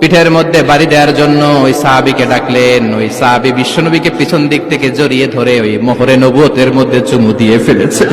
পিঠের মধ্যে বাড়ি দেওয়ার জন্য ওই সাহাবিকে ডাকলেন। ওই সাহাবি বিশ্বনবীকে পিছন দিক থেকে জড়িয়ে ধরে ওই মোহরে নবুয়তের মধ্যে চুমু দিয়ে ফেলেছে।